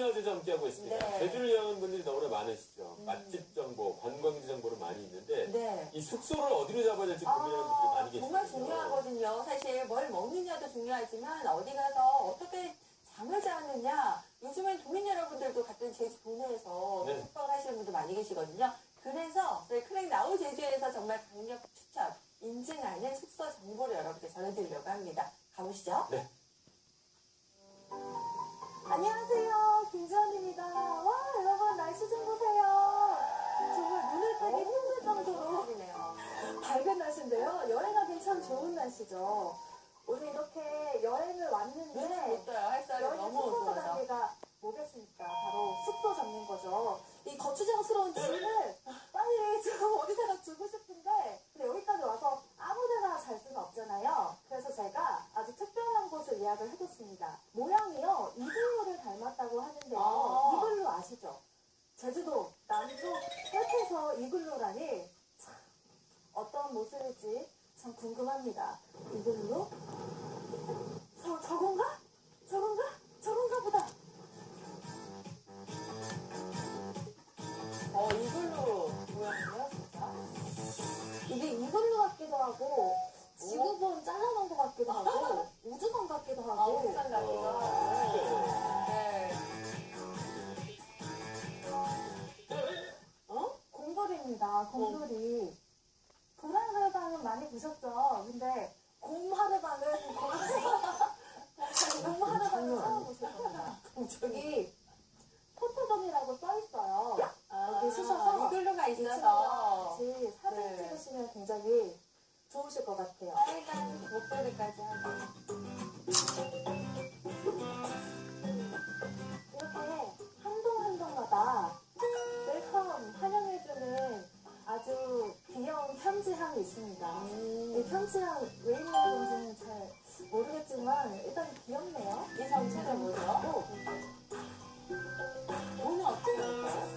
나우제자 함께하고 있습니다. 네. 제주를 향하는 분들이 너무나 많으시죠. 음. 맛집 정보, 관광지 정보를 많이 있는데 네. 이 숙소를 어디로 잡아야 될지 고민하는 분들이 아, 많이 계시거든요. 정말 중요하거든요. 사실 뭘 먹느냐도 중요하지만 어디 가서 어떻게 잠을 자느냐. 요즘엔 도민 여러분들도 같은 제주 도내에서 네. 숙박을 하시는 분들 많이 계시거든요. 그래서 저희 크랙 나우 제주에서 정말 강력 추천, 인증하는 숙소 정보를 여러분께 전해드리려고 합니다. 가보시죠. 네. 안녕하세요. 김지원입니다. 와, 여러분, 날씨 좀 보세요. 정말 눈을 뜨기 힘들 정도로 밝은 날씨인데요. 여행 하기 참 좋은 날씨죠. 오늘 이렇게 여행을 왔는데. 햇살이 여행 숙소. 단계가 뭐겠습니까? 바로 숙소 잡는 거죠. 이 거추장스러운 짐을 빨리 좀 합니다. 이글루? 저, 편지함이 있습니다. 이 편지함 왜 있는 건지는 잘 모르겠지만 일단 귀엽네요. 이 전체가 뭐죠? 또 돈은 어떻게 할까요?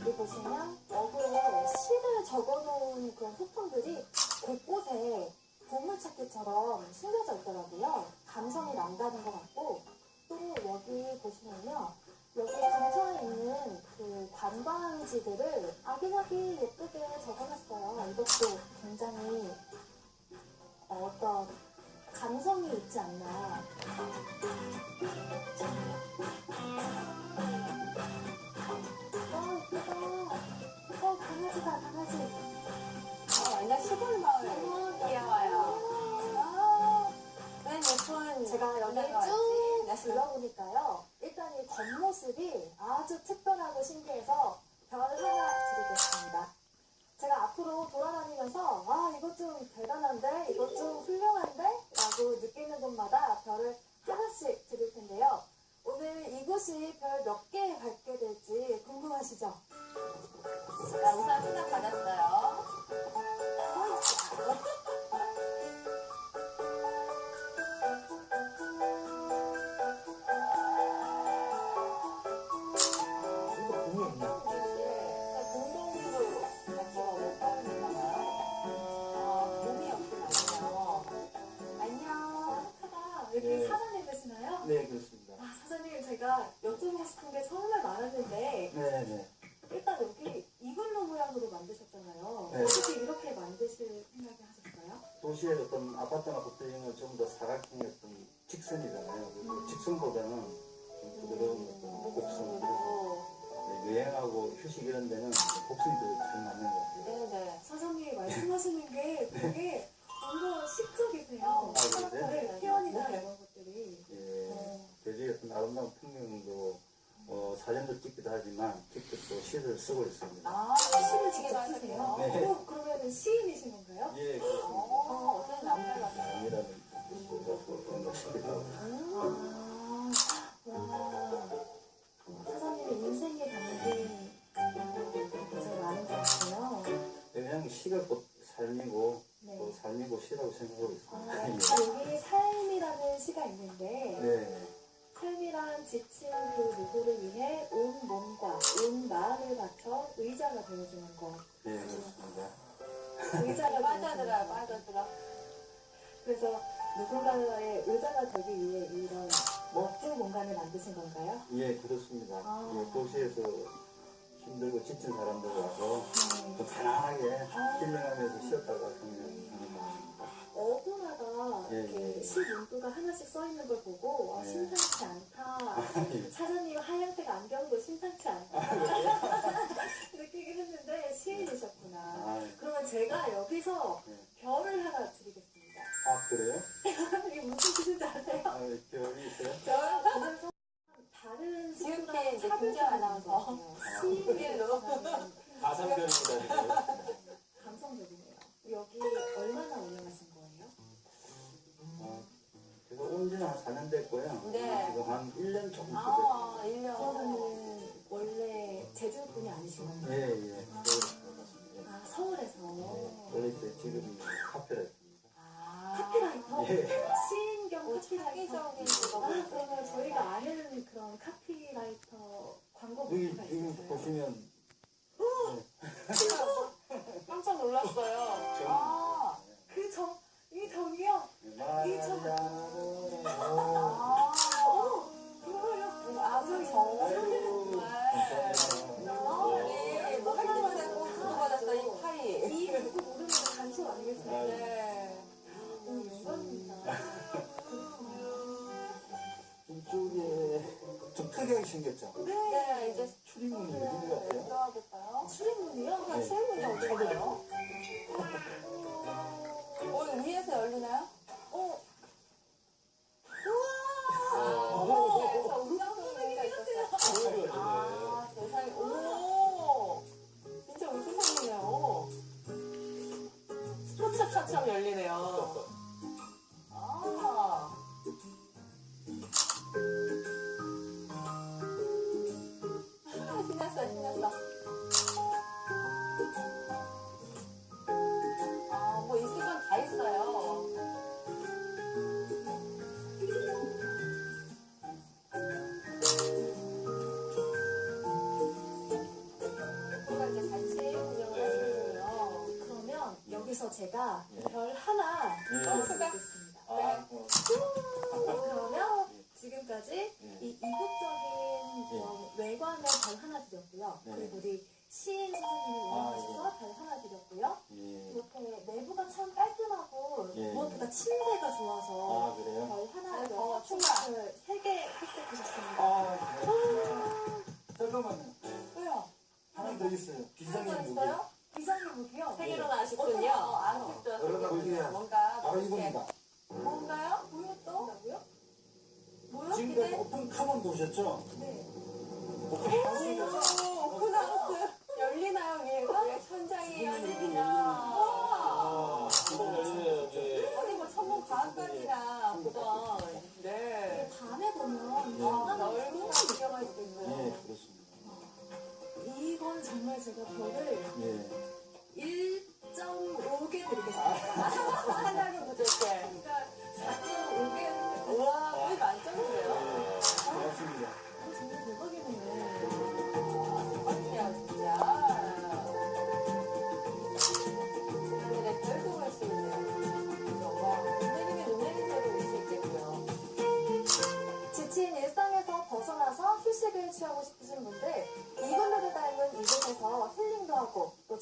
여기 보시면 어그에 시를 적어놓은 그런 소품들이 곳곳에 보물찾기처럼 숨겨져 있더라고요. 감성이 남다른 것 같고 또 여기 보시면요. 여기 근처에 있는 그 관광지들을 아기자기 예쁘게. 이것도 굉장히 어떤 감성이 있지 않나. 어, 예쁘다. 어, 강아지다, 강아지. 아, 완전 시골 마을. 너무 귀여워요. 아, 맨 예쁜. 제가 여기 쭉? 둘러보니까요. 일단 이 겉모습이 아주 특별하고 신기해서 별 하나 드리겠습니다. 제가 앞으로 돌아다니면서 아 이것 좀 대단한데 이것 좀 훌륭한데 라고 느끼는 곳마다 별을 여쭤보고 싶은 게 정말 많았는데 네, 네. 일단 여기 이글루 모양으로 만드셨잖아요. 네. 어떻게 이렇게 만드실 생각이 하셨어요? 도시의 어떤 아파트나 보통은 좀더 사각형의 어떤 직선이잖아요. 그리고 직선보다는 좀 부드러운 어떤 곡선. 그래서 네, 여행하고 휴식 이런 데는 곡선이 더잘 맞는 것 같아요. 네네. 사장님이 말씀하시는 게 되게 뭔가 시적이세요. 아, 그러세요? 네, 표현이나 네. 이런 것들이. 제주의 어떤 아름다운 풍경도 어, 사진도 찍기도 하지만 직접 또 시를 쓰고 있습니다. 아, 시를 직접 쓰세요? 네. 어, 그러면 시인이신 건가요? 예, 그렇습니다. 어, 어떤 남자 같아요. 아니라는 뜻으로 또 그런 것 싶기도 하고. 아, 와. 사장님의 인생에 담긴 굉장히 많은 것 같아요. 그냥 시가 곧 삶이고 네. 또 삶이고 시라고 생각하고 있습니다. 아, 예. 여기 삶이라는 시가 있는데 네. 삶이란 지친 그 누구를 위해 온 몸과 온 마음을 바쳐 의자가 되어주는 것. 예, 그렇습니다. 의자가 빠져들어. 빠져들어. 그래서 누군가의 의자가 되기 위해 이런 멋진 공간을 만드신 건가요? 예, 그렇습니다. 아. 예, 도시에서 힘들고 지친 사람들 와서 네. 좀 편안하게 힐링하면서 쉬었다가 하는 것입니다. 어부마다 예, 이렇게 예. 시 문구가 하나씩 써 있는 걸 보고 아. 예. 사장님 하얀색 안경도 심상치 않다. 느끼긴 했는데 시인이셨구나. 아, 그러면 제가 여기서 예. 별을 하나 드리겠습니다. 아, 그래요? 이게 무슨 뜻인지 아세요? 아, 별이 있어요? 저 그래서 다른 지금께 친구랑 이제 차별점이 김지아 있는 아나운서. 시인이라는 가상별입니다, 한 4년 됐고요. 네. 지금 한 1년 조금 더 아, 1년. 그러면은 원래 제주 분이. 건가요? 예, 예. 서울에 살았습니다. 아 서울에서 원래 제 직업이 카페라입니다. 아. 카피라이터? 예. 시인 겸 오, 카피라이터? 아. 그러면 저희가 아는 그런 카피라이터 광고 여기 문구가 지금 있어요? 보시면 네. 오, 영광입니다. 이쪽에 좀 특이하게 생겼죠? 네, 이제 출입문이 여기 같아요. 들어가볼까요? 출입문이요? 그냥 실문이 어디가요? 어, 위에서 열리나요? 어, 여기서 제가 예. 별 하나 예. 넣어드리겠습니다. 아, 네. 어, 그러면 지금까지 예. 이 이국적인 그런 외관을 별 하나 드렸고요. 네. 그리고 우리 시인 선생님이 아, 원하셔서 별 하나 드렸고요. 예. 이렇게 내부가 참 깔끔하고 예. 무엇보다 침대가 좋아서 아, 그래요? 카몬 보셨죠? 네. 오픈 오픈하우스. 열리나요, 위에가? 왜 천장이 열리냐. 와. 어디 뭐 천문 과학관이나 보던. 네. 이게 밤에 보면 아, 영화는 넓은 수. 그렇습니다. 이건 정말 제가 별을 예. 1.5개 드리겠습니다. 하나로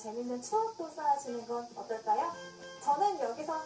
재밌는 추억도 쌓으시는 건 어떨까요? 저는 여기서